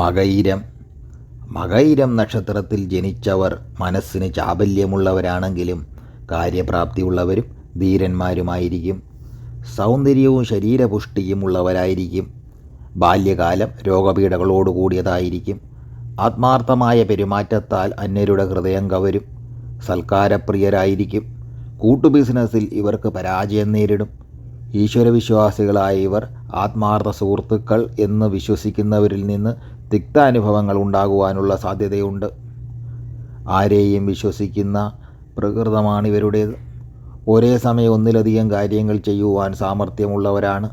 മകയിരം മകയിരം നക്ഷത്രത്തിൽ ജനിച്ചവർ മനസ്സിന് ചാബല്യമുള്ളവരാണെങ്കിലും കാര്യപ്രാപ്തിയുള്ളവരും ധീരന്മാരുമായിരിക്കും. സൗന്ദര്യവും ശരീരപുഷ്ടിയും ഉള്ളവരായിരിക്കും. ബാല്യകാലം രോഗപീഠകളോട് കൂടിയതായിരിക്കും ആത്മാർത്ഥമായ പെരുമാറ്റത്താൽ അന്യരുടെ ഹൃദയം കവരും. സൽക്കാരപ്രിയരായിരിക്കും. കൂട്ടു ബിസിനസ്സിൽ ഇവർക്ക് പരാജയം നേരിടും. ഈശ്വരവിശ്വാസികളായ ഇവർ ആത്മാർത്ഥ സുഹൃത്തുക്കൾ എന്ന് വിശ്വസിക്കുന്നവരിൽ നിന്ന് തിക്താനുഭവങ്ങൾ ഉണ്ടാകുവാനുള്ള സാധ്യതയുണ്ട്. ആരെയും വിശ്വസിക്കുന്ന പ്രകൃതമാണ് ഇവരുടേത്. ഒരേ സമയം ഒന്നിലധികം കാര്യങ്ങൾ ചെയ്യുവാൻ സാമർഥ്യമുള്ളവരാണ്.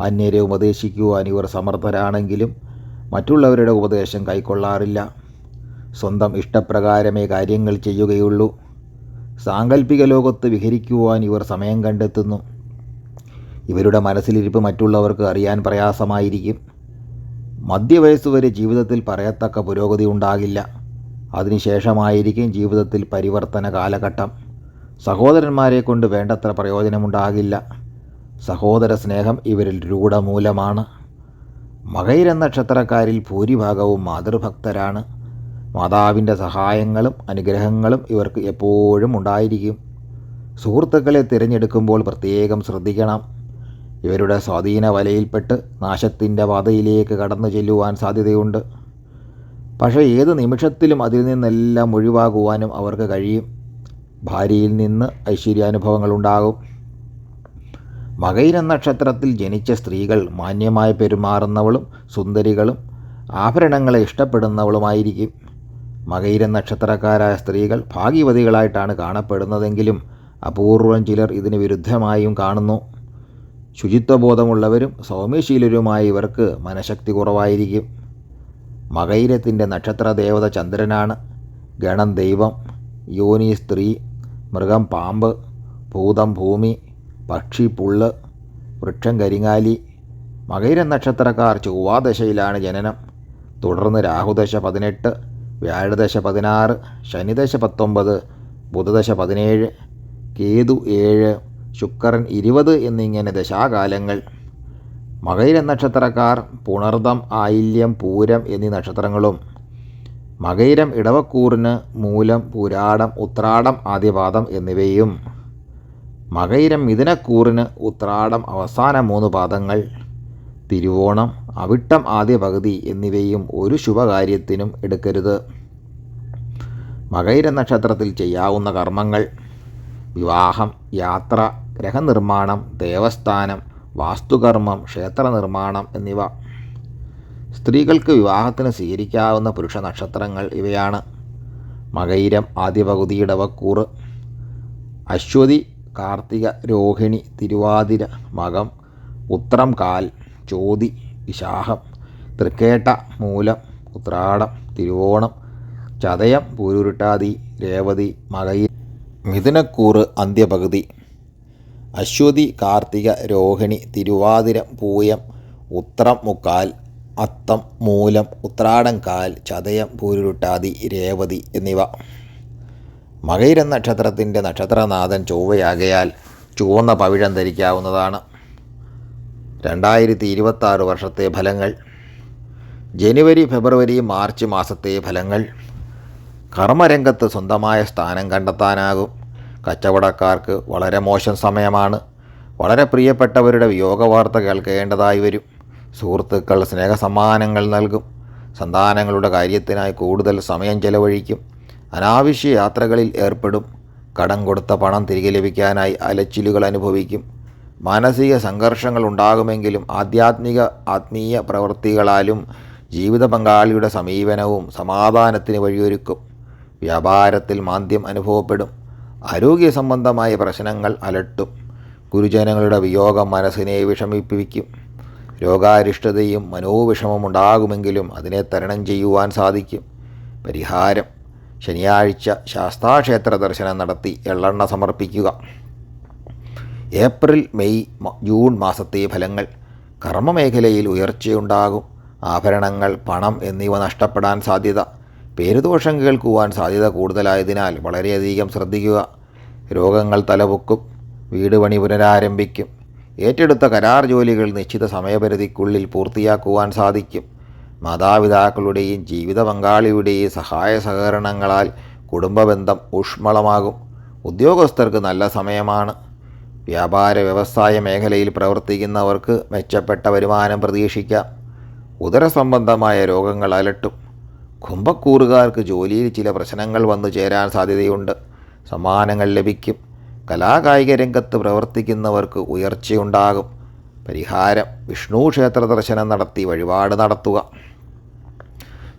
അന്യരെ ഉപദേശിക്കുവാൻ ഇവർ സമർത്ഥരാണെങ്കിലും മറ്റുള്ളവരുടെ ഉപദേശം കൈക്കൊള്ളാറില്ല. സ്വന്തം ഇഷ്ടപ്രകാരമേ കാര്യങ്ങൾ ചെയ്യുകയുള്ളൂ. സാങ്കല്പിക ലോകത്ത് വിഹരിക്കുവാൻ ഇവർ സമയം കണ്ടെത്തുന്നു. ഇവരുടെ മനസ്സിലിരിപ്പ് മറ്റുള്ളവർക്ക് അറിയാൻ പ്രയാസമായിരിക്കും. മധ്യവയസ്സ് വരെ ജീവിതത്തിൽ പറയത്തക്ക പുരോഗതി ഉണ്ടാകില്ല. അതിനുശേഷമായിരിക്കും ജീവിതത്തിൽ പരിവർത്തന കാലഘട്ടം. സഹോദരന്മാരെ കൊണ്ട് വേണ്ടത്ര പ്രയോജനമുണ്ടാകില്ല. സഹോദര സ്നേഹം ഇവരിൽ രൂഢമൂലമാണ്. മകൈര നക്ഷത്രക്കാരിൽ ഭൂരിഭാഗവും മാതൃഭക്തരാണ്. മാതാവിന്റെ സഹായങ്ങളും അനുഗ്രഹങ്ങളും ഇവർക്ക് എപ്പോഴും ഉണ്ടായിരിക്കും. സുഹൃത്തുക്കളെ തിരഞ്ഞെടുക്കുമ്പോൾ പ്രത്യേകം ശ്രദ്ധിക്കണം. ഇവരുടെ സ്വാധീന വലയിൽപ്പെട്ട് നാശത്തിന്റെ പാതയിലേക്ക് കടന്നു ചെല്ലുവാൻ സാധ്യതയുണ്ട്. പക്ഷേ ഏത് നിമിഷത്തിലും അതിൽ നിന്നെല്ലാം ഒഴിവാകുവാനും അവർക്ക് കഴിയും. ഭാര്യയിൽ നിന്ന് ഐശ്വര്യാനുഭവങ്ങളുണ്ടാകും. മകൈര നക്ഷത്രത്തിൽ ജനിച്ച സ്ത്രീകൾ മാന്യമായി പെരുമാറുന്നവളും സുന്ദരികളും ആഭരണങ്ങളെ ഇഷ്ടപ്പെടുന്നവളുമായിരിക്കും. മകൈര നക്ഷത്രക്കാരായ സ്ത്രീകൾ ഭാഗ്യവതികളായിട്ടാണ് കാണപ്പെടുന്നതെങ്കിലും അപൂർവം ചിലർ ഇതിന് വിരുദ്ധമായും കാണുന്നു. ശുചിത്വബോധമുള്ളവരും സൗമ്യശീലരുമായ ഇവർക്ക് മനഃശക്തി കുറവായിരിക്കും. മകൈരത്തിന്റെ നക്ഷത്ര ദേവത ചന്ദ്രനാണ്. ഗണം ദൈവം യോനി സ്ത്രീ മൃഗം പാമ്പ് ഭൂതം ഭൂമി പക്ഷി പുള്ള് വൃക്ഷം കരിങ്ങാലി. മകൈര നക്ഷത്രക്കാർ ചൊവ്വാദശയിലാണ് ജനനം. തുടർന്ന് രാഹുദശ പതിനെട്ട് വ്യാഴദശ പതിനാറ് ശനിദശ പത്തൊമ്പത് ബുധദശ പതിനേഴ് കേതു ഏഴ് ശുക്രൻ ഇരുപത് എന്നിങ്ങനെ ദശാകാലങ്ങൾ. മകയിര നക്ഷത്രക്കാർ പുണർദം ആയില്യം പൂരം എന്നീ നക്ഷത്രങ്ങളും. മകൈരം ഇടവക്കൂറിന് മൂലം പുരാടം ഉത്രാടം ആദ്യപാദം എന്നിവയും. മകൈരം മിഥുനക്കൂറിന് ഉത്രാടം അവസാന മൂന്ന് പാദങ്ങൾ. തിരുവോണം അവിട്ടം ആദ്യ പകുതി എന്നിവയും ഒരു ശുഭകാര്യത്തിനും എടുക്കരുത്. മകൈര നക്ഷത്രത്തിൽ ചെയ്യാവുന്ന കർമ്മങ്ങൾ. വിവാഹം യാത്ര ഗ്രഹനിർമ്മാണം ദേവസ്ഥാനം വാസ്തുകർമ്മം ക്ഷേത്ര നിർമ്മാണം എന്നിവ. സ്ത്രീകൾക്ക് വിവാഹത്തിന് സ്വീകരിക്കാവുന്ന പുരുഷ നക്ഷത്രങ്ങൾ ഇവയാണ്. മകൈരം ആദ്യ പകുതി അശ്വതി കാർത്തിക രോഹിണി തിരുവാതിര മകം ഉത്രം കാൽ ചോതി വിശാഖം തൃക്കേട്ട മൂലം ഉത്രാടം തിരുവോണം ചതയം പൂരുരുട്ടാതി രേവതി മകയി മിഥുനക്കൂറ് അന്ത്യപകുതി. അശ്വതി കാർത്തിക രോഹിണി തിരുവാതിര പൂയം ഉത്രം മുക്കാൽ അത്തം മൂലം ഉത്രാടം കാൽ ചതയം പൂരുരുട്ടാതി രേവതി എന്നിവ. മകൈര നക്ഷത്രത്തിന്റെ നക്ഷത്രനാഥൻ ചൊവ്വയാകയാൽ ചുവന്ന പവിഴം ധരിക്കാവുന്നതാണ്. രണ്ടായിരത്തി ഇരുപത്താറ് വർഷത്തെ ഫലങ്ങൾ. ജനുവരി ഫെബ്രുവരി മാർച്ച് മാസത്തെ ഫലങ്ങൾ. കർമ്മരംഗത്ത് സ്വന്തമായ സ്ഥാനം കണ്ടെത്താനാകും. കച്ചവടക്കാർക്ക് വളരെ മോശം സമയമാണ്. വളരെ പ്രിയപ്പെട്ടവരുടെ വിയോഗ വാർത്ത കേൾക്കേണ്ടതായി വരും. സുഹൃത്തുക്കൾ സ്നേഹസമ്മാനങ്ങൾ നൽകും. സന്താനങ്ങളുടെ കാര്യത്തിനായി കൂടുതൽ സമയം ചെലവഴിക്കും. അനാവശ്യ യാത്രകളിൽ ഏർപ്പെടും. കടം കൊടുത്ത പണം തിരികെ ലഭിക്കാനായി അലച്ചിലുകൾ അനുഭവിക്കും. മാനസിക സംഘർഷങ്ങൾ ഉണ്ടാകുമെങ്കിലും ആധ്യാത്മിക ആത്മീയ പ്രവൃത്തികളാലും ജീവിത പങ്കാളിയുടെ സമീപനവും സമാധാനത്തിന് വഴിയൊരുക്കും. വ്യാപാരത്തിൽ മാന്ദ്യം അനുഭവപ്പെടും. ആരോഗ്യ സംബന്ധമായ പ്രശ്നങ്ങൾ അലട്ടും. ഗുരുജനങ്ങളുടെ വിയോഗം മനസ്സിനെ വിഷമിപ്പിക്കും. രോഗാരിഷ്ടതയും മനോവിഷമം ഉണ്ടാകുമെങ്കിലും അതിനെ തരണം ചെയ്യുവാൻ സാധിക്കും. പരിഹാരം. ശനിയാഴ്ച ശാസ്താക്ഷേത്ര ദർശനം നടത്തി എള്ളെണ്ണ സമർപ്പിക്കുക. ഏപ്രിൽ മെയ് ജൂൺ മാസത്തെ ഫലങ്ങൾ. കർമ്മമേഖലയിൽ ഉയർച്ചയുണ്ടാകും. ആഭരണങ്ങൾ പണം എന്നിവ നഷ്ടപ്പെടാൻ സാധ്യത. പേരുദോഷം കേൾക്കുവാൻ സാധ്യത കൂടുതലായതിനാൽ വളരെയധികം ശ്രദ്ധിക്കുക. രോഗങ്ങൾ തലപൊക്കും വീട് പണി പുനരാരംഭിക്കും. ഏറ്റെടുത്ത കരാർ ജോലികൾ നിശ്ചിത സമയപരിധിക്കുള്ളിൽ പൂർത്തിയാക്കുവാൻ സാധിക്കും. മാതാപിതാക്കളുടെയും ജീവിത പങ്കാളിയുടെയും സഹായ സഹകരണങ്ങളാൽ കുടുംബബന്ധം ഊഷ്മളമാകും. ഉദ്യോഗസ്ഥർക്ക് നല്ല സമയമാണ്. വ്യാപാര വ്യവസായ മേഖലയിൽ പ്രവർത്തിക്കുന്നവർക്ക് മെച്ചപ്പെട്ട വരുമാനം പ്രതീക്ഷിക്കാം. ഉദരസംബന്ധമായ രോഗങ്ങൾ അലട്ടും. കുംഭക്കൂറുകാർക്ക് ജോലിയിൽ ചില പ്രശ്നങ്ങൾ വന്നു ചേരാൻ സാധ്യതയുണ്ട്. സമ്മാനങ്ങൾ ലഭിക്കും. കലാകായിക രംഗത്ത് പ്രവർത്തിക്കുന്നവർക്ക് ഉയർച്ചയുണ്ടാകും. പരിഹാരം വിഷ്ണു ക്ഷേത്ര ദർശനം നടത്തി വഴിപാട് നടത്തുക.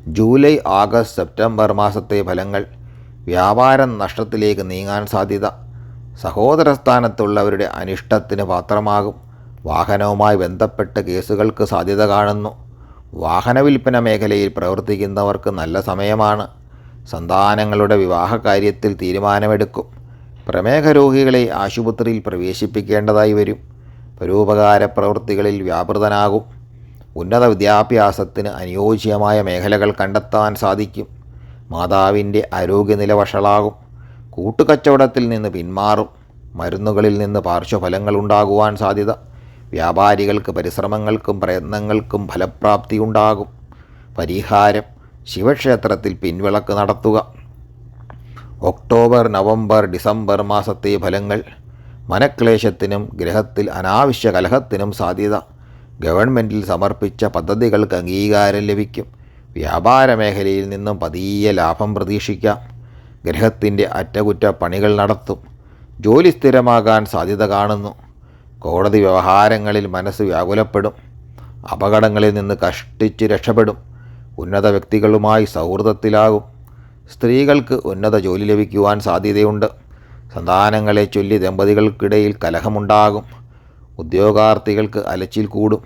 ജൂലൈ ആഗസ്റ്റ് സെപ്റ്റംബർ മാസത്തെ ഫലങ്ങൾ. വ്യാപാരം നഷ്ടത്തിലേക്ക് നീങ്ങാൻ സാധ്യത. സഹോദര സ്ഥാനത്തുള്ളവരുടെ അനിഷ്ടത്തിന് പാത്രമാകും. വാഹനവുമായി ബന്ധപ്പെട്ട കേസുകൾക്ക് സാധ്യത കാണുന്നു. വാഹന വിൽപ്പന മേഖലയിൽ പ്രവർത്തിക്കുന്നവർക്ക് നല്ല സമയമാണ്. സന്താനങ്ങളുടെ വിവാഹ കാര്യത്തിൽ തീരുമാനമെടുക്കും. പ്രമേഹ രോഗികളെ ആശുപത്രിയിൽ പ്രവേശിപ്പിക്കേണ്ടതായി വരും. പരോപകാര പ്രവൃത്തികളിൽ വ്യാപൃതനാകും. ഉന്നത വിദ്യാഭ്യാസത്തിന് അനുയോജ്യമായ മേഖലകൾ കണ്ടെത്താൻ സാധിക്കും. മാതാവിന്റെ ആരോഗ്യനില വഷളാകും. കൂട്ടുകച്ചവടത്തിൽ നിന്ന് പിന്മാറും. മരുന്നുകളിൽ നിന്ന് പാർശ്വഫലങ്ങൾ ഉണ്ടാകുവാൻ സാധ്യത. വ്യാപാരികൾക്ക് പരിശ്രമങ്ങൾക്കും പ്രയത്നങ്ങൾക്കും ഫലപ്രാപ്തി ഉണ്ടാകും പരിഹാരം ശിവക്ഷേത്രത്തിൽ പിൻവിളക്ക് നടത്തുക. ഒക്ടോബർ നവംബർ ഡിസംബർ മാസത്തെ ഫലങ്ങൾ. മനക്ലേശത്തിനും ഗ്രഹത്തിൽ അനാവശ്യ കലഹത്തിനും സാധ്യത. ഗവൺമെന്റിൽ സമർപ്പിച്ച പദ്ധതികൾക്ക് അംഗീകാരം ലഭിക്കും. വ്യാപാര മേഖലയിൽ നിന്നും പതിയെ ലാഭം പ്രതീക്ഷിക്കാം. ഗ്രഹത്തിന്റെ അറ്റകുറ്റപ്പണികൾ നടത്തും. ജോലി സ്ഥിരമാകാൻ സാധ്യത കാണുന്നു. കോടതി വ്യവഹാരങ്ങളിൽ മനസ്സ് വ്യാകുലപ്പെടും അപകടങ്ങളിൽ നിന്ന് കഷ്ടിച്ച് രക്ഷപ്പെടും ഉന്നത വ്യക്തികളുമായി സൗഹൃദത്തിലാകും. സ്ത്രീകൾക്ക് ഉന്നത ജോലി ലഭിക്കുവാൻ സാധ്യതയുണ്ട്. സന്താനങ്ങളെ ചൊല്ലി ദമ്പതികൾക്കിടയിൽ കലഹമുണ്ടാകും. ഉദ്യോഗാർത്ഥികൾക്ക് അലച്ചിൽ കൂടും.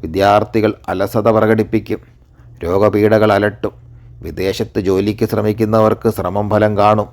വിദ്യാർത്ഥികൾ അലസത പ്രകടിപ്പിക്കും. രോഗപീഠകൾ അലട്ടും. വിദേശത്ത് ജോലിക്ക് ശ്രമിക്കുന്നവർക്ക് ശ്രമം ഫലം കാണും.